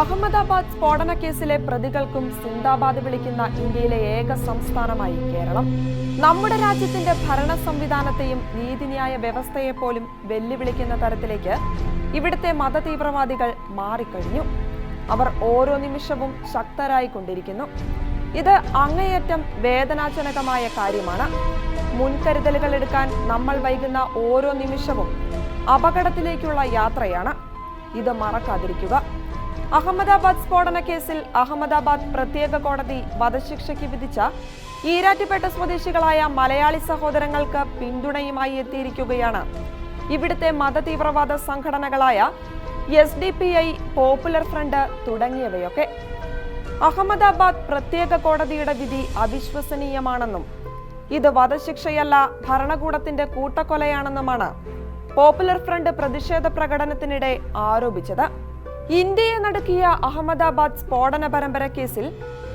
അഹമ്മദാബാദ് സ്ഫോടന കേസിലെ പ്രതികൾക്കും സിന്ദാബാദ് വിളിക്കുന്ന ഇന്ത്യയിലെ ഏക സംസ്ഥാനമായി കേരളം. നമ്മുടെ രാജ്യത്തിന്റെ ഭരണ സംവിധാനത്തെയും നീതിന്യായ വ്യവസ്ഥയെ പോലും വെല്ലുവിളിക്കുന്ന തരത്തിലേക്ക് ഇവിടുത്തെ മതതീവ്രവാദികൾ മാറിക്കഴിഞ്ഞു. അവർ ഓരോ നിമിഷവും ശക്തരായി കൊണ്ടിരിക്കുന്നു ഇത് അങ്ങേയറ്റം വേദനാജനകമായ കാര്യമാണ്. മുൻകരുതലുകൾ എടുക്കാൻ നമ്മൾ വൈകുന്ന ഓരോ നിമിഷവും അപകടത്തിലേക്കുള്ള യാത്രയാണ്. ഇത് മറക്കാതിരിക്കുക. അഹമ്മദാബാദ് സ്ഫോടന കേസിൽ അഹമ്മദാബാദ് പ്രത്യേക കോടതി വധശിക്ഷയ്ക്ക് വിധിച്ച ഈരാറ്റുപേട്ട സ്വദേശികളായ മലയാളി സഹോദരങ്ങൾക്ക് പിന്തുണയുമായി എത്തിയിരിക്കുകയാണ്. ഇവിടുത്തെ മതതീവ്രവാദ സംഘടനകളായ S D P I popular front തുടങ്ങിയവയൊക്കെ. അഹമ്മദാബാദ് പ്രത്യേക കോടതിയുടെ വിധി അവിശ്വസനീയമാണെന്നും ഇത് വധശിക്ഷയല്ല ഭരണകൂടത്തിന്റെ കൂട്ടക്കൊലയാണെന്നുമാണ് പോപ്പുലർ ഫ്രണ്ട് പ്രതിഷേധ പ്രകടനത്തിനിടെ ആരോപിച്ചത്. ഇന്ത്യയെ നടുക്കിയ അഹമ്മദാബാദ് സ്ഫോടന പരമ്പര കേസിൽ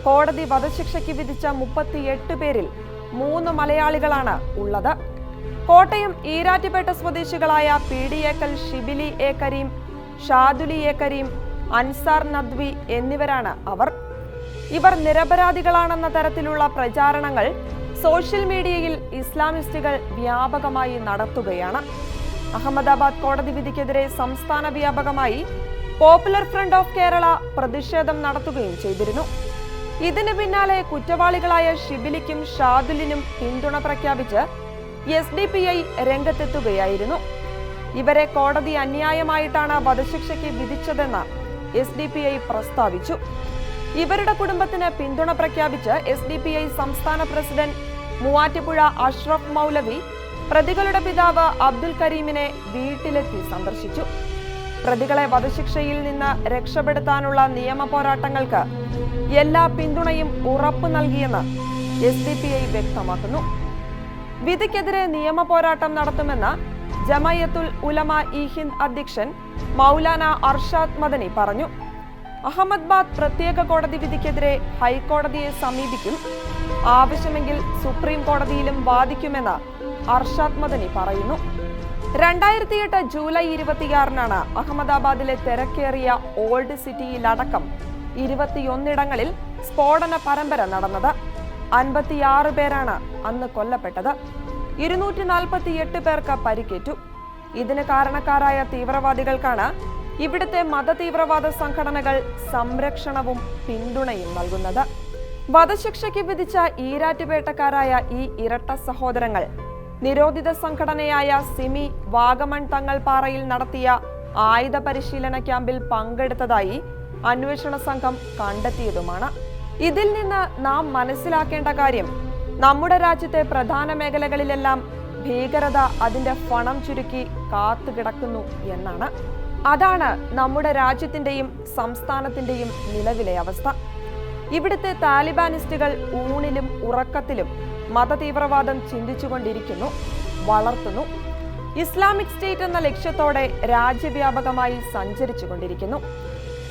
കോടതി വധശിക്ഷയ്ക്ക് വിധിച്ച മുപ്പത്തിയെട്ട് പേരിൽ മൂന്ന് മലയാളികളാണ് ഉള്ളത്. കോട്ടയം ഈരാറ്റുപേട്ട സ്വദേശികളായ P D ഏക്കൽ Shibili A Kareem Shaduli A Kareem Ansar Nadvi എന്നിവരാണ് അവർ. ഇവർ നിരപരാധികളാണെന്ന തരത്തിലുള്ള പ്രചാരണങ്ങൾ സോഷ്യൽ മീഡിയയിൽ ഇസ്ലാമിസ്റ്റുകൾ വ്യാപകമായി നടത്തുകയാണ്. അഹമ്മദാബാദ് കോടതി വിധിക്കെതിരെ സംസ്ഥാന വ്യാപകമായി പോപ്പുലർ ഫ്രണ്ട് ഓഫ് കേരള പ്രതിഷേധം നടത്തുകയും ചെയ്തിരുന്നു. ഇതിന് പിന്നാലെ കുറ്റവാളികളായ ഷിബിലിക്കും ഷാദുലിനും പിന്തുണ പ്രഖ്യാപിച്ച് എസ് ഡി പി ഐ രംഗത്തെത്തുകയായിരുന്നു. ഇവരെ കോടതി അന്യായമായിട്ടാണ് വധശിക്ഷയ്ക്ക് വിധിച്ചതെന്ന് എസ് ഡി പി ഐ പ്രസ്താവിച്ചു. ഇവരുടെ കുടുംബത്തിന് പിന്തുണ പ്രഖ്യാപിച്ച് എസ് ഡി പി ഐ സംസ്ഥാന പ്രസിഡന്റ് മൂവാറ്റുപുഴ അഷ്റഫ് മൗലവി പ്രതികളുടെ പിതാവ് അബ്ദുൽ കരീമിനെ വീട്ടിലെത്തി സന്ദർശിച്ചു. പ്രതികളെ വധശിക്ഷയിൽ നിന്ന് രക്ഷപ്പെടുത്താനുള്ള നിയമ പോരാട്ടങ്ങൾക്ക് എല്ലാ പിന്തുണയും ഉറപ്പ് നൽകിയെന്ന് എസ് ഡി പി ഐ വ്യക്തമാക്കുന്നു. വിധിക്കെതിരെ നിയമ പോരാട്ടം നടത്തുമെന്ന് ജമയത്തുൽ ഉലമ ഇ ഹിന്ദ് അധ്യക്ഷൻ മൗലാന അർഷാദ് മദനി പറഞ്ഞു. അഹമ്മദാബാദ് പ്രത്യേക കോടതി വിധിക്കെതിരെ ഹൈക്കോടതിയെ സമീപിക്കും. ആവശ്യമെങ്കിൽ സുപ്രീം കോടതിയിലും വാദിക്കുമെന്ന് അർഷാദ് മദനി പറയുന്നു. രണ്ടായിരത്തി എട്ട് ജൂലൈ ഇരുപത്തിയാറിനാണ് അഹമ്മദാബാദിലെ തിരക്കേറിയ ഓൾഡ് സിറ്റിയിലടക്കം ഇരുപത്തിയൊന്നിടങ്ങളിൽ സ്ഫോടന പരമ്പര നടന്നത്. അൻപത്തിയാറ് പേരാണ് അന്ന് കൊല്ലപ്പെട്ടത്. ഇരുന്നൂറ്റി നാൽപ്പത്തി എട്ട് പേർക്ക് പരിക്കേറ്റു. ഇതിന് കാരണക്കാരായ തീവ്രവാദികൾക്കാണ് ഇവിടുത്തെ മതതീവ്രവാദ സംഘടനകൾ സംരക്ഷണവും പിന്തുണയും നൽകുന്നത്. വധശിക്ഷയ്ക്ക് വിധിച്ച ഈരാറ്റുപേട്ടക്കാരായ ഈ ഇരട്ട സഹോദരങ്ങൾ നിരോധിത സംഘടനയായ സിമി വാഗമൺ തങ്ങൾപാറയിൽ നടത്തിയ ആയുധ പരിശീലന ക്യാമ്പിൽ പങ്കെടുത്തതായി അന്വേഷണ സംഘം കണ്ടെത്തിയതുമാണ്. ഇതിൽ നിന്ന് നാം മനസ്സിലാക്കേണ്ട കാര്യം നമ്മുടെ രാജ്യത്തെ പ്രധാന മേഖലകളിലെല്ലാം ഭീകരത അതിന്റെ പണം ചുരുക്കി കാത്തുകിടക്കുന്നു എന്നാണ്. അതാണ് നമ്മുടെ രാജ്യത്തിന്റെയും സംസ്ഥാനത്തിന്റെയും നിലവിലെ അവസ്ഥ. ഇവിടുത്തെ താലിബാനിസ്റ്റുകൾ ഊണിലും ഉറക്കത്തിലും മതതീവ്രവാദം ചിന്തിച്ചുകൊണ്ടിരിക്കുന്നു വളർത്തുന്നു. ഇസ്ലാമിക് സ്റ്റേറ്റ് എന്ന ലക്ഷ്യത്തോടെ രാജ്യവ്യാപകമായി സഞ്ചരിച്ചുകൊണ്ടിരിക്കുന്നു.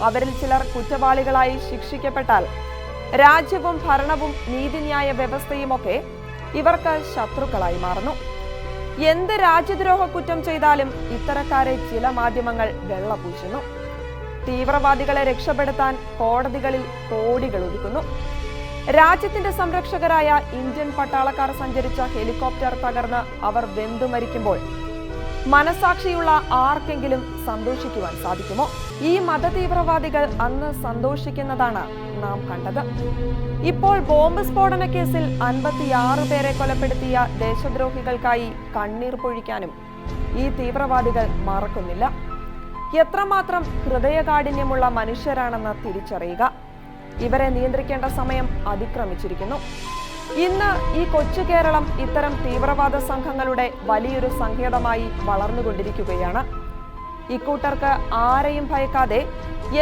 അവരിൽ ചിലർ കുറ്റവാളികളായി ശിക്ഷിക്കപ്പെട്ടാൽ രാജ്യവും ഭരണവും നീതിന്യായ വ്യവസ്ഥയുമൊക്കെ ഇവർക്ക് ശത്രുക്കളായി മാറുന്നു. എന്ത് രാജ്യദ്രോഹ കുറ്റം ചെയ്താലും ഇത്തരക്കാരെ ചില മാധ്യമങ്ങൾ വെള്ളപൂശുന്നു. തീവ്രവാദികളെ രക്ഷപ്പെടുത്താൻ കോടതികളിൽ കോടികൾ ഒഴുകുന്നു രാജ്യത്തിന്റെ സംരക്ഷകരായ ഇന്ത്യൻ പട്ടാളക്കാർ സഞ്ചരിച്ച ഹെലികോപ്റ്റർ തകർന്ന് അവർ വെന്തു മരിക്കുമ്പോൾ മനസാക്ഷിയുള്ള ആർക്കെങ്കിലും സന്തോഷിക്കുവാൻ സാധിക്കുമോ? ഈ മതതീവ്രവാദികൾ അന്ന് സന്തോഷിക്കുന്നതാണ് നാം കണ്ടത്. ഇപ്പോൾ ബോംബ് സ്ഫോടന കേസിൽ അൻപത്തിയാറ് പേരെ കൊലപ്പെടുത്തിയ ദേശദ്രോഹികൾക്കായി കണ്ണീർ പൊഴിക്കാനും ഈ തീവ്രവാദികൾ മറക്കുന്നില്ല. എത്രമാത്രം ഹൃദയകാഠിന്യമുള്ള മനുഷ്യരാണെന്ന് തിരിച്ചറിയുക. ഇവരെ നിയന്ത്രിക്കേണ്ട സമയം അതിക്രമിച്ചിരിക്കുന്നു. ഇന്ന് ഈ കൊച്ചു കേരളം ഇത്തരം തീവ്രവാദ സംഘങ്ങളുടെ വലിയൊരു സങ്കേതമായി വളർന്നുകൊണ്ടിരിക്കുകയാണ്. ഇക്കൂട്ടർക്ക് ആരെയും ഭയക്കാതെ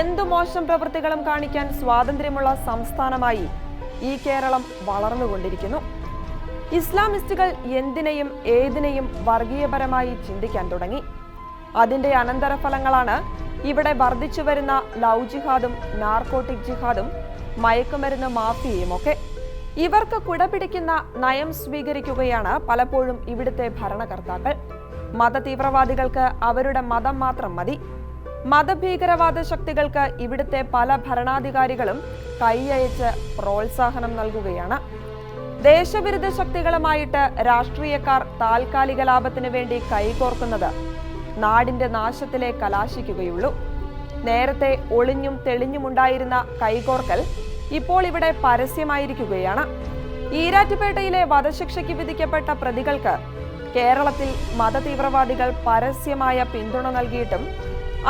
എന്തു മോശം പ്രവൃത്തികളും കാണിക്കാൻ സ്വാതന്ത്ര്യമുള്ള സംസ്ഥാനമായി ഈ കേരളം വളർന്നുകൊണ്ടിരിക്കുന്നു. ഇസ്ലാമിസ്റ്റുകൾ എന്തിനേയും ഏതിനെയും വർഗീയപരമായി ചിന്തിക്കാൻ തുടങ്ങി. അതിന്റെ അനന്തരഫലങ്ങളാണ് ഇവിടെ വർദ്ധിച്ചു വരുന്ന ലവ് ജിഹാദും നാർക്കോട്ടിക് ജിഹാദും മയക്കുമരുന്ന് മാഫിയയും ഒക്കെ. ഇവർക്ക് കുടപിടിക്കുന്ന നയം സ്വീകരിക്കുകയാണ് പലപ്പോഴും ഇവിടുത്തെ ഭരണകർത്താക്കൾ. മതതീവ്രവാദികൾക്ക് അവരുടെ മതം മാത്രം മതി. മതഭീകരവാദ ശക്തികൾക്ക് ഇവിടുത്തെ പല ഭരണാധികാരികളും കൈയയച്ച് പ്രോത്സാഹനം നൽകുകയാണ്. ദേശവിരുദ്ധ ശക്തികളുമായിട്ട് രാഷ്ട്രീയക്കാർ താൽക്കാലിക ലാഭത്തിന് വേണ്ടി കൈകോർക്കുന്നത് നാടിന്റെ നാശത്തിലെ കലാശിക്കുകയുള്ളൂ. നേരത്തെ ഒളിഞ്ഞും തെളിഞ്ഞുമുണ്ടായിരുന്ന കൈകോർക്കൽ ഇപ്പോൾ ഇവിടെ പരസ്യമായിരിക്കുകയാണ്. ഈരാറ്റുപേട്ടയിലെ വധശിക്ഷയ്ക്ക് വിധിക്കപ്പെട്ട പ്രതികൾക്ക് കേരളത്തിൽ മതതീവ്രവാദികൾ പരസ്യമായ പിന്തുണ നൽകിയിട്ടും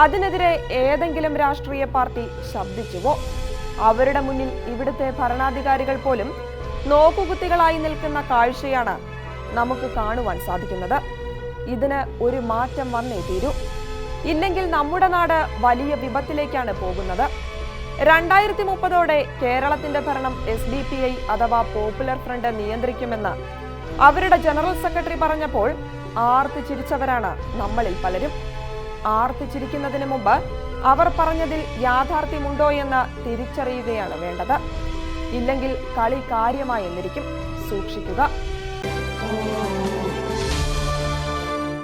അതിനെതിരെ ഏതെങ്കിലും രാഷ്ട്രീയ പാർട്ടി ശബ്ദിച്ചുവോ? അവരുടെ മുന്നിൽ ഇവിടുത്തെ ഭരണാധികാരികൾ പോലും നോക്കുകുത്തികളായി നിൽക്കുന്ന കാഴ്ചയാണ് നമുക്ക് കാണുവാൻ സാധിക്കുന്നത്. ഇതിന് ഒരു മാറ്റം വന്നേ തീരൂ. ഇല്ലെങ്കിൽ നമ്മുടെ നാട് വലിയ വിപത്തിലേക്കാണ് പോകുന്നത്. രണ്ടായിരത്തി മുപ്പതോടെ കേരളത്തിന്റെ ഭരണം എസ് ഡി പി ഐ അഥവാ പോപ്പുലർ ഫ്രണ്ട് നിയന്ത്രിക്കുമെന്ന് അവരുടെ ജനറൽ സെക്രട്ടറി പറഞ്ഞപ്പോൾ ആർത്തി ചിരിച്ചവരാണ് നമ്മളിൽ പലരും. ആർത്തി ചിരിക്കുന്നതിന് മുമ്പ് അവർ പറഞ്ഞതിൽ യാഥാർത്ഥ്യമുണ്ടോ എന്ന് തിരിച്ചറിയുകയാണ് വേണ്ടത്. ഇല്ലെങ്കിൽ കളി കാര്യമായി എന്നിരിക്കും. സൂക്ഷിക്കുക.